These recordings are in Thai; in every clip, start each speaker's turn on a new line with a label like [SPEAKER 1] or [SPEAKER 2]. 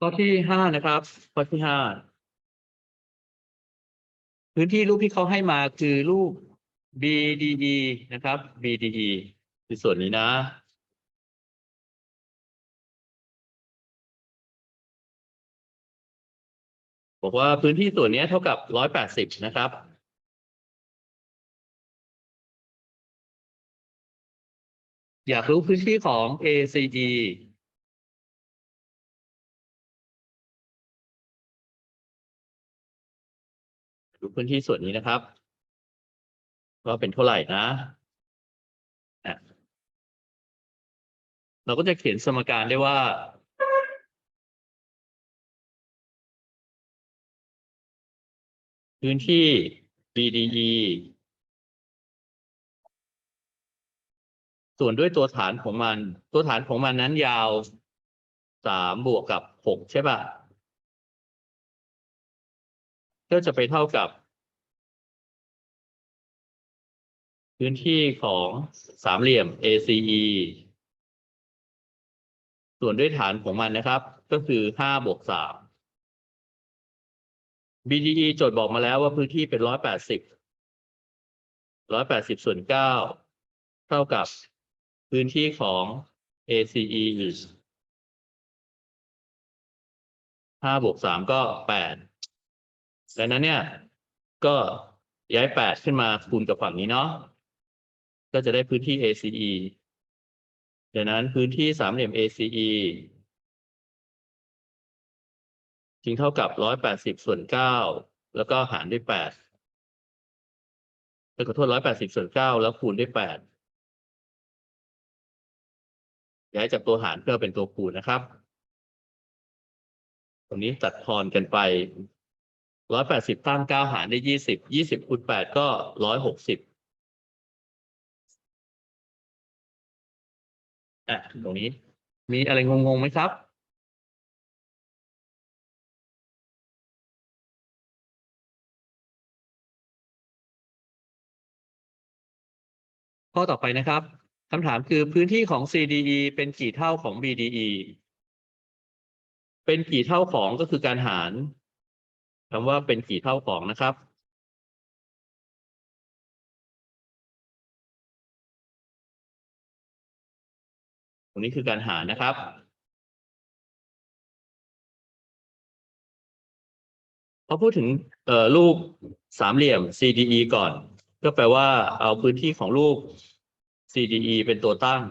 [SPEAKER 1] ข้อที่ห้านะครับ ข้อที่ห้าพื้นที่รูปที่เขาให้มาคือรูป BDE นะครับ BDE คือส่วนนี้นะบอกว่าพื้นที่ส่วนนี้เท่ากับร้อยแปดสิบนะครับ อยากรู้พื้นที่ของ ACE ดูพื้นที่ส่วนนี้นะครับว่าเป็นเท่าไหร่นะเราก็จะเขียนสมการได้ว่า พื้นที่ BDE ส่วนด้วยตัวฐานของมัน ตัวฐานของมันนั้นยาวสามบวกกับหกใช่ป่ะ ก็จะไปเท่ากับ พื้นที่ของสามเหลี่ยม ACE ส่วนด้วยฐานของมันนะครับ ก็คือห้าบวกสาม BDE โจทย์บอกมาแล้วว่าพื้นที่เป็นร้อยแปดสิบร้อยแปดสิบส่วนเก้าเท่ากับพื้นที่ของ ACE ห้าบวกสามก็แปด ดังนั้นเนี่ย ก็ย้ายแปดขึ้นมาคูณกับฝั่งนี้เนาะก็จะได้พื้นที่ ACE ดังนั้นพื้นที่สามเหลี่ยม ACE จึงเท่ากับร้อยแปดสิบส่วนเก้าแล้วก็หารด้วยแปดขอโทษร้อยแปดสิบส่วนเก้าแล้วคูณด้วยแปดย้ายจากตัวหารเพื่อเป็นตัวคูณนะครับ ตรงนี้ตัดทอนกันไป ร้อยแปดสิบตั้งเก้าหารได้ยี่สิบยี่สิบคูณแปดก็ร้อยหกสิบอะตรงนี้ มีอะไรงงๆไหมครับ ข้อต่อไปนะครับคำถามคือพื้นที่ของ CDE เป็นกี่เท่าของ BDE เป็นกี่เท่าของก็คือการหาร คำว่าเป็นกี่เท่าของนะครับ ตรงนี้คือการหารนะครับพอพูดถึงรูปสามเหลี่ยม CDE ก่อน ก็แปลว่าเอาพื้นที่ของรูป CDE เป็นตัวตั้ง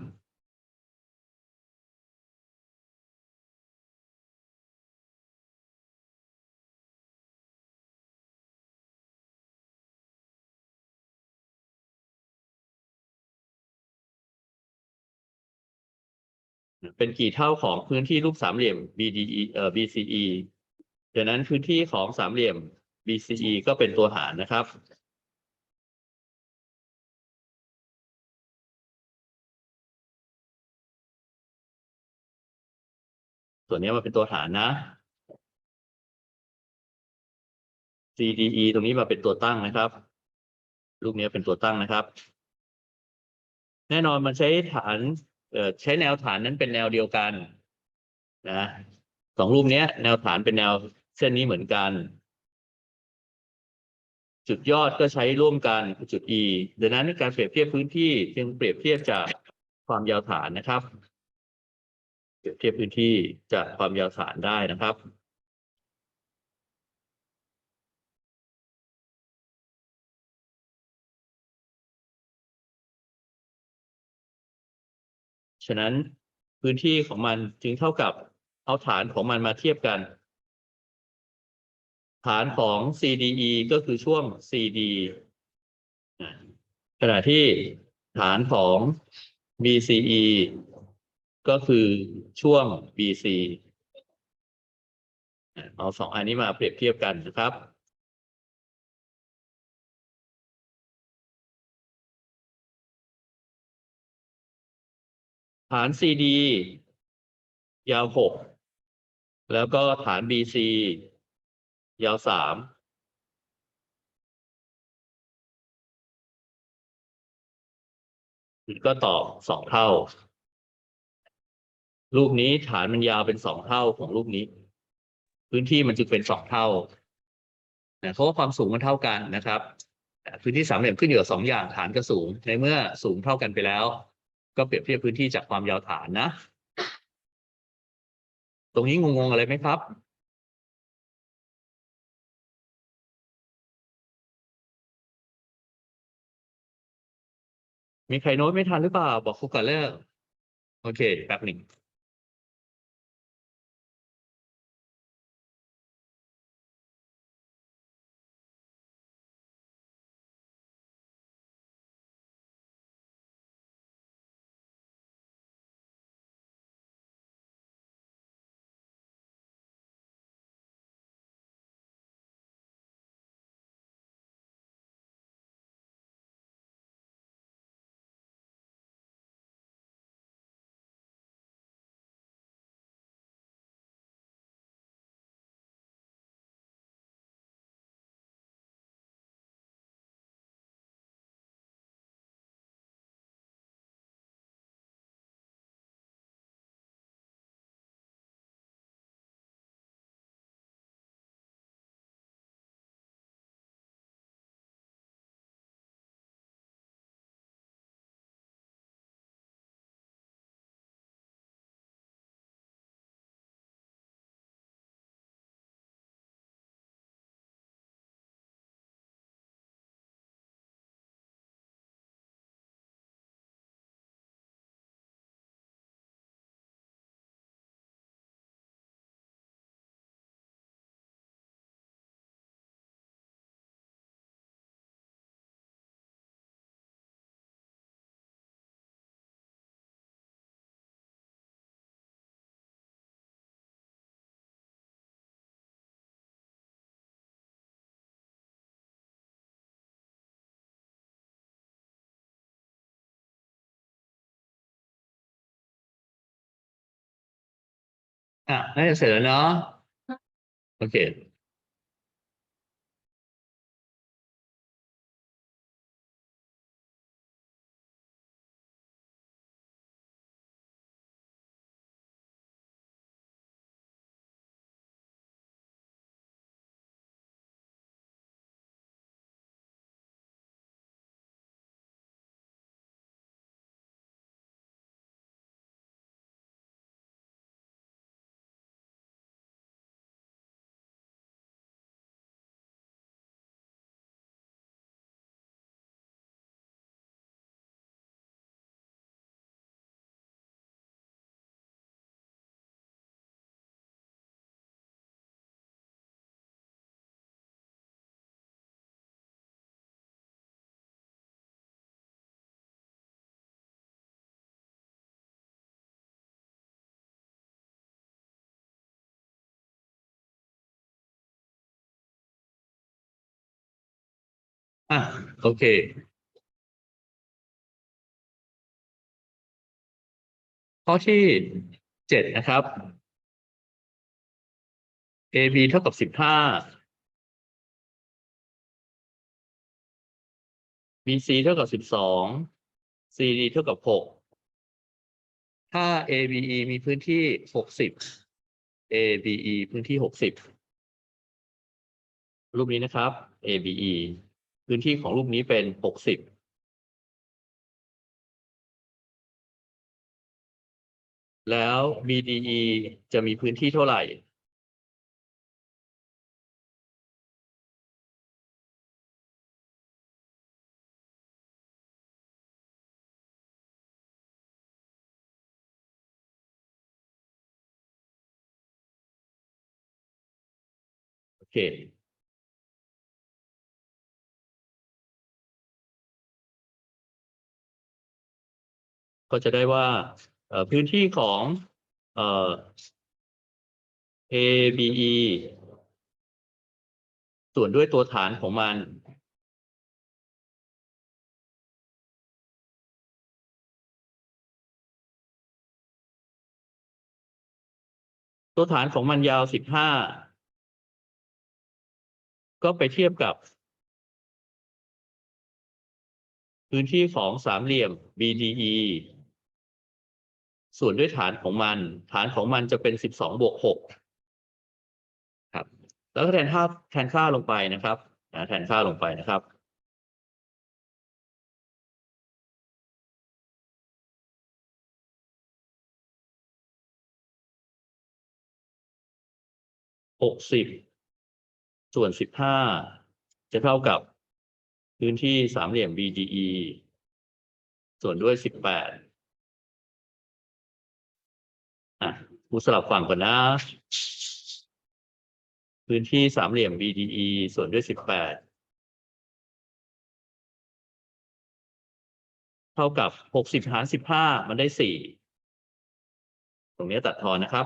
[SPEAKER 1] เป็นกี่เท่าของพื้นที่รูปสามเหลี่ยม BDE เอ่อ BCE ดังนั้นพื้นที่ของสามเหลี่ยม BCE ก็เป็นตัวหารนะครับ ส่วนนี้มาเป็นตัวหารนะ CDE ตรงนี้มาเป็นตัวตั้งนะครับ รูปนี้เป็นตัวตั้งนะครับ แน่นอนมันใช้ฐาน ใช้แนวฐานนั้นเป็นแนวเดียวกันนะสองรูปนี้แนวฐานเป็นแนวเส้นนี้เหมือนกัน จุดยอดก็ใช้ร่วมกันคือจุด E ดังนั้นการเปรียบเทียบพื้นที่จึงเปรียบเทียบจากความยาวฐานนะครับ เปรียบเทียบพื้นที่จากความยาวฐานได้นะครับ ฉะนั้นพื้นที่ของมันจึงเท่ากับเอาฐานของมันมาเทียบกัน ฐานของ CDE ก็คือช่วง CD ขณะที่ฐานของ BCE ก็คือช่วง BC เอาสองอันนี้มาเปรียบเทียบกันนะครับ ฐาน CD ยาวหกแล้วก็ฐาน BC ยาวสามก็ต่อสองเท่า รูปนี้ฐานมันยาวเป็นสองเท่าของรูปนี้ พื้นที่มันจึงเป็นสองเท่านะเพราะว่าความสูงมันเท่ากันนะครับ พื้นที่สามเหลี่ยมขึ้นอยู่กับสองอย่างฐานกับสูงในเมื่อสูงเท่ากันไปแล้ว ก็เปรียบเทียบพื้นที่จากความยาวฐานนะ ตรงนี้งงๆอะไรไหมครับ มีใครโน้ตไม่ทันหรือเปล่า บอกครูก่อนเลยโอเคแป๊บหนึ่ง อะน่าจ อะโอเคข้อที่เจ็ดนะครับ AB เท่ากับสิบห้า BC เท่ากับสิบสอง CD เท่ากับหก ถ้า ABE มีพื้นที่หกสิบ ABE พื้นที่หกสิบรูปนี้นะครับ ABE พื้นที่ของรูปนี้เป็นหกสิบแล้ว BDE จะมีพื้นที่เท่าไหร่ โอเค ก็จะได้ว่าพื้นที่ของ ABE ส่วนด้วยตัวฐานของมัน ตัวฐานของมันยาวสิบห้าก็ไปเทียบกับ พื้นที่ของสามเหลี่ยม BDE ส่วนด้วยฐานของมัน ฐานของมันจะเป็นสิบสองบวกหกแล้วก็แทนค่าแทนค่าลงไปนะครับแทนค่าลงไปนะครับหกสิบส่วนสิบห้าจะเท่ากับพื้นที่สามเหลี่ยม BDE ส่วนด้วยสิบแปด กูสลับฝั่งก่อนนะ พื้นที่สามเหลี่ยม BDE ส่วนด้วยสิบแปดเท่ากับหกสิบหารสิบห้ามันได้สี่ตรงนี้ตัดทอนนะครับ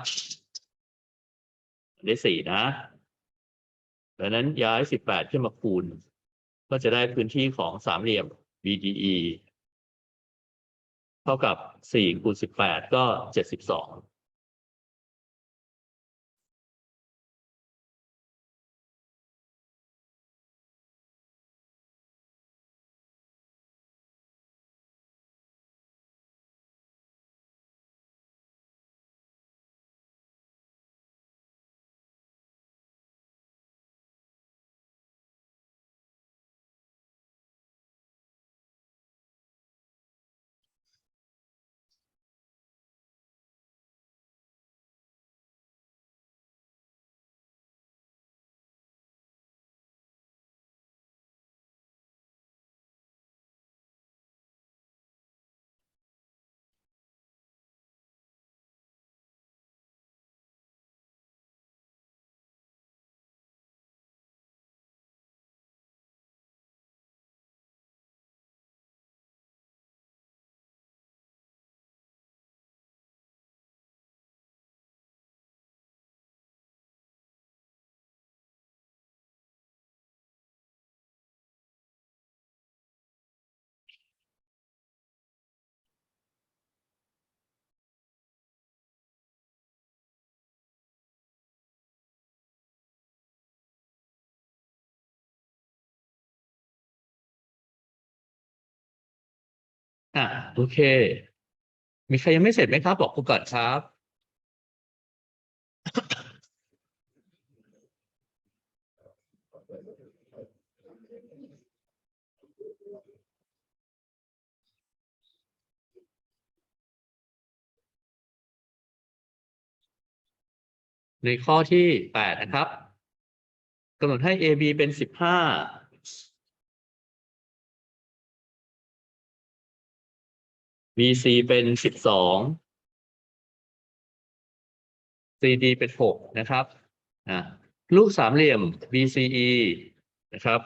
[SPEAKER 1] ได้สี่นะดังนั้นย้ายสิบแปดขึ้นมาคูณ ก็จะได้พื้นที่ของสามเหลี่ยม BDE เท่ากับสี่คูณสิบแปดก็เจ็ดสิบสอง อะโอเค มีใครยังไม่เสร็จไหมครับ บอกกูก่อนครับ ในข้อที่แปดนะครับกำหนดให้ AB เป็นสิบห้า BC เป็นสิบสอง CD เป็นหกนะครับลูกสามเหลี่ยม BCE นะครับ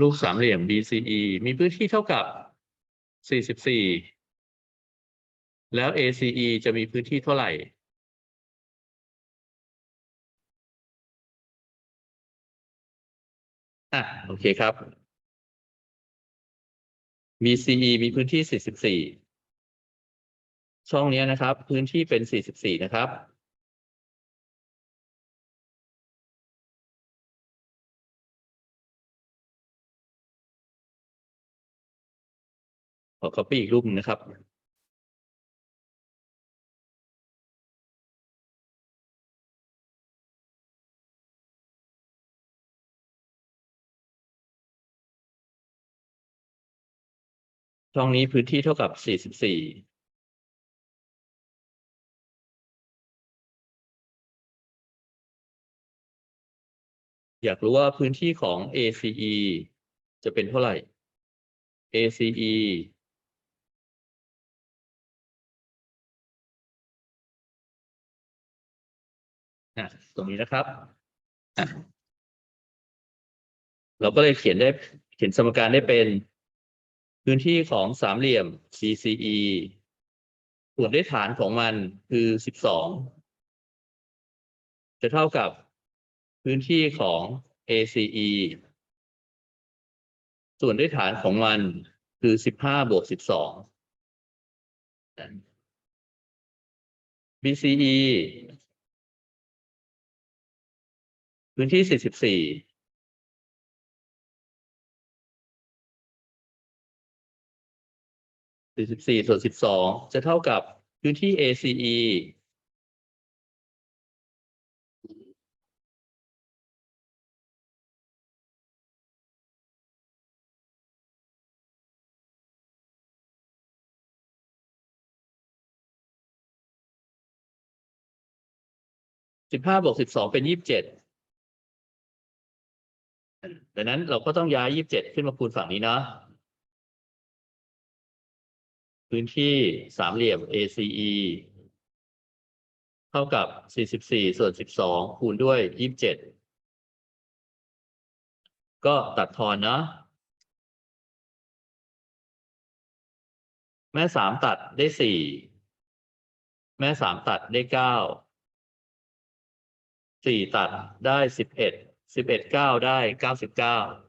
[SPEAKER 1] ลูกสามเหลี่ยม BCE มีพื้นที่เท่ากับสี่สิบสี่แล้ว ACE จะมีพื้นที่เท่าไหร่ อะ โอเคครับ BCE มีพื้นที่ 44 ช่องนี้นะครับ พื้นที่เป็น 44 นะครับ ขอ copy อีกรูปนึงนะครับ ช่องนี้พื้นที่เท่ากับ44อยากรู้ว่าพื้นที่ของ ACE จะเป็นเท่าไหร่ ACE อะตรงนี้นะครับ เราก็เลยเขียนได้เขียนสมการได้เป็น พื้นที่ของสามเหลี่ยม BCE ส่วนด้วยฐานของมันคือ 12 จะเท่ากับพื้นที่ของ ACE ส่วนด้วยฐานของมันคือ 15 บวก 12 BCE พื้นที่ 44 สี่สิบสี่ส่วนสิบสองจะเท่ากับพื้นที่ ACE สิบห้าบวกสิบสองเป็นยี่สิบเจ็ดดังนั้นเราก็ต้องย้ายยี่สิบเจ็ดขึ้นมาคูณฝั่งนี้เนาะ พื้นที่สามเหลี่ยม ACE เท่ากับ 44 ส่วน 12 คูณด้วย 27 ก็ตัดทอนเนาะแม่สามตัดได้ 4 แม่สามตัดได้ 9 4 ตัดได้ 11 11 9 ได้ 99